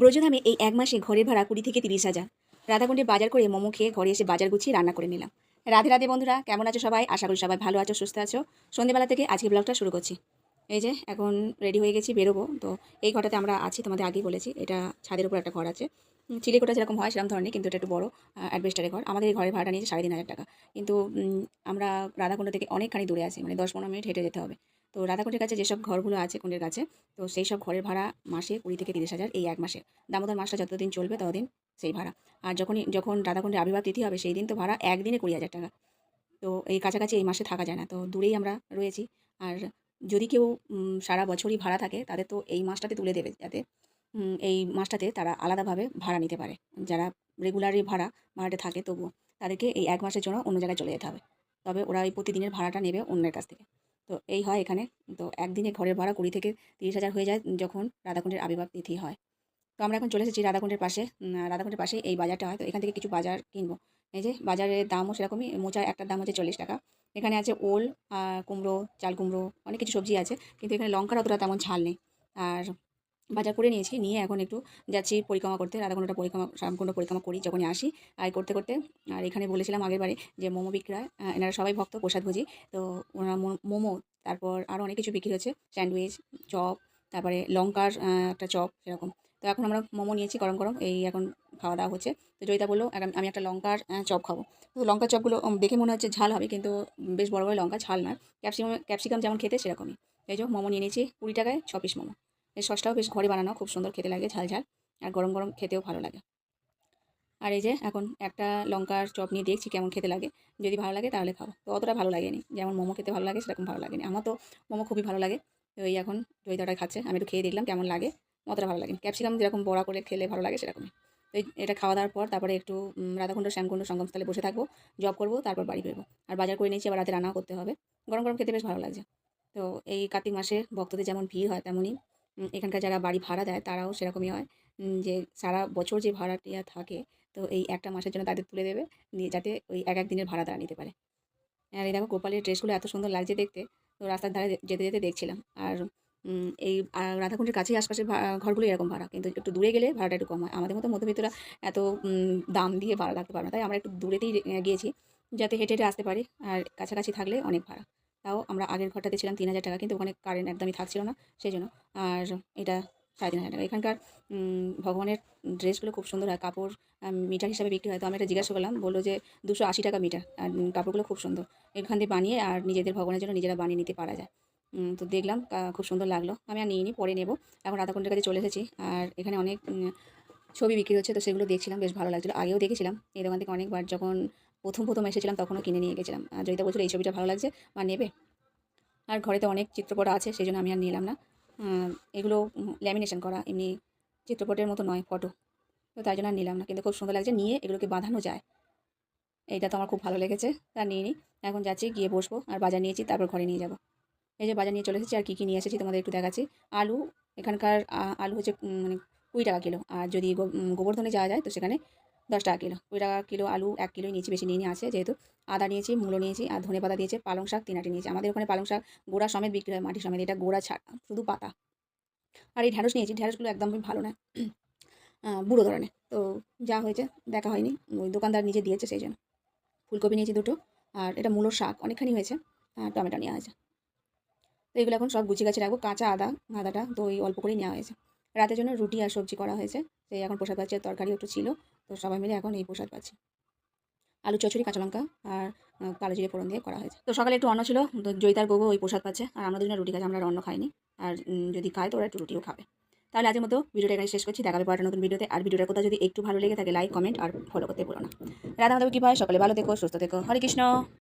ব্রজধামে এই এক মাসে ঘরের ভাড়া কুড়ি থেকে তিরিশ হাজার। রাধাকুণ্ডে বাজার করে মোমো খেয়ে ঘরে এসে বাজার গুছিয়ে রান্না করে নিলাম। রাধে রাধে বন্ধুরা, কেমন আছো সবাই? আশা করি সবাই ভালো আছো, সুস্থ আছো। সন্ধেবেলা থেকে আজকে ব্লগটা শুরু করছি। এই যে, এখন রেডি হয়ে গেছি, বেরোবো। তো এই ঘরটাতে আমরা আছি, তোমাদের আগেই বলেছি, এটা ছাদের উপর একটা ঘর আছে। চিলেকোটা যেরকম হয়, সেরকম ধরনের, কিন্তু এটা একটু বড় অ্যাডভেস্টারের ঘর। আমাদের এই ঘরের ভাড়াটা নিয়েছে সাড়ে তিন হাজার টাকা। কিন্তু আমরা রাধাকুণ্ড থেকে অনেকখানি দূরে আছি মানে দশ পনেরো মিনিট হেঁটে যেতে হবে। তো রাধাকুণ্ডের কাছে যেসব ঘরগুলো আছে কুণ্ডের কাছে, তো সেই সব ঘরের ভাড়া মাসে কুড়ি থেকে তিরিশ হাজার এই এক মাসে। দামোদর মাসটা যতদিন চলবে ততদিন সেই ভাড়া। আর যখনই, যখন রাধাকুণ্ডের আবির্ভাব তিথি হবে সেই দিন তো ভাড়া একদিনে কুড়ি হাজার টাকা। তো এই কাছাকাছি এই মাসে থাকা যায় না, তো দূরেই আমরা রয়েছি। আর যদি কেউ সারা বছরই ভাড়া থাকে তাদের তো এই মাসটাতে তুলে দেবে যাতে এই মাসটাতে তারা আলাদাভাবে ভাড়া নিতে পারে। যারা রেগুলারই ভাড়া ভাড়াতে থাকে তবুও তাদেরকে এই এক মাসের জন্য অন্য জায়গায় চলে যেতে হবে। তবে ওরা এই প্রতিদিনের ভাড়াটা নেবে অন্যের কাছ থেকে। তো এই হয় এখানে। তো একদিনে ঘরের ভাড়া কুড়ি থেকে তিরিশ হাজার হয়ে যায় যখন রাধাকুণ্ডের আবির্ভাব তিথি হয়। তো আমরা এখন চলে এসেছি রাধাকুণ্ডের পাশে। রাধাকুণ্ডের পাশে এই বাজারটা হয়। তো এখান থেকে কিছু বাজার কিনবো। এই যে বাজারের দামও সেরকমই। মোচার একটার দাম হচ্ছে চল্লিশ টাকা। এখানে আছে ওল কুমড়ো, চাল কুমড়ো, অনেক কিছু সবজি আছে। কিন্তু এখানে লঙ্কার অতটা তেমন ঝাল নেই। আর বাজার করে নিয়েছি। নিয়ে এখন একটু যাচ্ছি পরিক্রমা করতে। রাধাকুণ্ডটা পরিক্রমা রামকুণ্ড পরিক্রমা করি যখনই আসি। আর করতে করতে, আর এখানে বলেছিলাম আগের বারে যে মোমো বিক্রয় এনারা সবাই ভক্ত, প্রসাদ ভুজি। তো ওনারা মোমো, তারপর আরও অনেক কিছু বিক্রি হচ্ছে স্যান্ডউইচ, চপ, তারপরে লঙ্কার একটা চপ, সেরকম। তো এখন আমরা মোমো নিয়েছি গরম গরম। এই এখন খাওয়া দাওয়া হচ্ছে। তো জয়িতা বলল আমি একটা লঙ্কার চপ খাব। তো লঙ্কার চপগুলো দেখে মনে হচ্ছে ঝাল হবে কিন্তু বেশ বড় বড় লঙ্কা, ঝাল নয়। ক্যাপসিকাম ক্যাপসিকাম যেমন খেতে সেরকমই। এই যে মোমো নিয়ে নিয়েছি কুড়ি টাকায় ছ পিস মোমো। এই সসটাও বেশ ঘরে বানানো, খুব সুন্দর খেতে লাগে ঝাল ঝাল আর গরম গরম খেতেও ভালো লাগে। আর এই যে এখন একটা লঙ্কার চপ নিয়ে দেখছি কেমন খেতে লাগে। যদি ভালো লাগে তাহলে খাব। তো অতটা ভালো লাগেনি। যেমন মোমো খেতে ভালো লাগে সেরকম ভালো লাগেনি। আমার তো মোমো খুবই ভালো লাগে। তো এই এখন জয়িতাটাই খাচ্ছে। আমি একটু খেয়ে দেখলাম কেমন লাগে। অতটা ভালো লাগে ক্যাপসিকাম যেরকম বড়া করে খেলে ভালো লাগে সেরকমই। তো এটা খাওয়া দাওয়ার পর তারপরে একটু রাধাকুণ্ড, শ্যামকুণ্ড সঙ্গমস্থলে বসে থাকব, জব করব, তারপর বাড়ি ফিরবো আর বাজার করে নিয়েছি, আবার রাতে রান্নাও করতে হবে। গরম গরম খেতে বেশ ভালো লাগছে তো এই কার্তিক মাসে ভক্তদের যেমন ভিড় হয় তেমনই। এখানকার যারা বাড়ি ভাড়া দেয় তারাও সেরকমই হয়। যে সারা বছর যে ভাড়াটিয়া থাকে, তো এই একটা মাসের জন্য তাদের তুলে দেবে, নিয়ে যাতে ওই এক এক দিনের ভাড়া তারা নিতে পারে। আর এই দেখো গোপালের ড্রেসগুলো এত সুন্দর লাগছে দেখতে, তো রাস্তার ধারে যেতে যেতে দেখছিলাম। আর এই রাধাকুণ্ডের কাছেই আশপাশের ঘরগুলো এরকম ভাড়া, কিন্তু একটু দূরে গেলে ভাড়াটা একটু কম হয়। আমাদের মতো মধ্যবিত্তরা এত দাম দিয়ে ভাড়া রাখতে পারে না, তাই আমরা একটু দূরেতেই গিয়েছি, যাতে হেঁটে হেঁটে আসতে পারি। আর কাছাকাছি থাকলে অনেক ভাড়া। তাও আমরা আগের ঘরটাতে ছিলাম তিন হাজার টাকা, কিন্তু ওখানে কারেন্ট একদমই থাকছিল না সেই জন্য আর এটা সাড়ে তিন হাজার টাকা। এখানকার ভগবানের ড্রেসগুলো খুব সুন্দর হয়। কাপড় মিটার হিসাবে বিক্রি হয়। তো আমি এটা জিজ্ঞাসা করলাম, বলল যে দুশো আশি টাকা মিটার আর কাপড়গুলো খুব সুন্দর। এখান থেকে বানিয়ে আর নিজেদের ভগবানের জন্য নিজেরা বানিয়ে নিতে পারা যায়। তো দেখলাম খুব সুন্দর লাগল। আমি আর নিইনি, পরে নেব। এখন রাধাকুণ্ডের কাছে চলে এসেছি। আর এখানে অনেক ছবি বিক্রি হচ্ছে, তো সেগুলো দেখছিলাম, বেশ ভালো লাগছিল। আগেও দেখেছিলাম। এই দোকান থেকে অনেকবার যখন প্রথম প্রথম এসেছিলাম, তখনও কিনে নিয়ে গেছিলাম। জয়িতা বলছিল, এই ছবিটা ভালো লাগছে বা নেবে? আর ঘরেতে অনেক চিত্রপট আছে সেই জন্য আমি আর নিলাম না। এগুলো ল্যামিনেশন করা, এমনি চিত্রপটের মতো নয়, ফটো। তো তাই জন্য আর নিলাম না। কিন্তু খুব সুন্দর লাগছে, নিয়ে এগুলোকে বাঁধানো যায়। এইটা তো আমার খুব ভালো লেগেছে, তা নিয়ে নিই এখন যাচ্ছি, গিয়ে বসবো, আর বাজার নিয়েছি তারপর ঘরে নিয়ে যাব। এই যে বাজার নিয়ে চলে এসেছি, আর কী কী নিয়ে এসেছি তোমাদের একটু দেখাচ্ছি। আলু, এখানকার আলু হচ্ছে মানে কুড়ি টাকা কিলো। আর যদি গোবর্ধনে যাওয়া যায়, তো সেখানে দশ টাকা কিলো। কুড়ি টাকা কিলো আলু এক কিলোই নিয়েছি, বেশি নিয়ে নিয়ে আছে যেহেতু। আদা নিয়েছি, মূলো নিয়েছি, আর ধনে পাতা দিয়েছে, পালং শাক তিনাটি নিয়েছি। আমাদের ওখানে পালং শাক গোড়া সমেত বিক্রি হয় মাটি সমেত। এটা গোড়া ছাড়া, শুধু পাতা। আর এই ঢ্যাঁড়স নিয়েছি, ঢ্যাঁড়সগুলো একদমই ভালো না। বুড়ো ধরনের। তো যা হয়েছে, দেখা হয়নি। ওই দোকানদার নিজে দিয়েছে সেই জন্য। ফুলকপি নিয়েছি দুটো, আর এটা মূলোর শাক, অনেকখানি হয়েছে, আর টমেটো নেওয়া হয়েছে। তো এগুলো এখন সব গুছিয়ে গাছে রাখব। কাঁচা আদা, আদাটা তো ওই অল্প করেই নেওয়া হয়েছে। রাতের জন্য রুটি আর সবজি করা হয়েছে। সেই এখন প্রসাদ পাচ্ছি তরকারি একটু ছিল। তো সবাই মিলে এখন এই প্রসাদ পাচ্ছি। আলু চচড়ি কাঁচা লঙ্কা আর কালো জিরে ফোড়ন দিয়ে করা হয়েছে। তো সকালে একটু অন্ন ছিল, তো জয়িতার গোগো ওই প্রসাদ পাচ্ছে। আর আমরা দুজনে রুটি খাচ্ছি আমরা অন্য খাইনি। আর যদি খায় তো ওরা একটু রুটিও খাবে। তাহলে আজের মতো ভিডিওটা এখানে শেষ করছি। দেখাবে পরে নতুন ভিডিওতে। আর ভিডিওটা কোথাও যদি একটু ভালো লেগে থাকে লাইক কমেন্ট আর ফলো করতে বলো না। রাধা মাধব কি ভাই সকালে ভালো দেখো সুস্থ দেখো হরে কৃষ্ণ।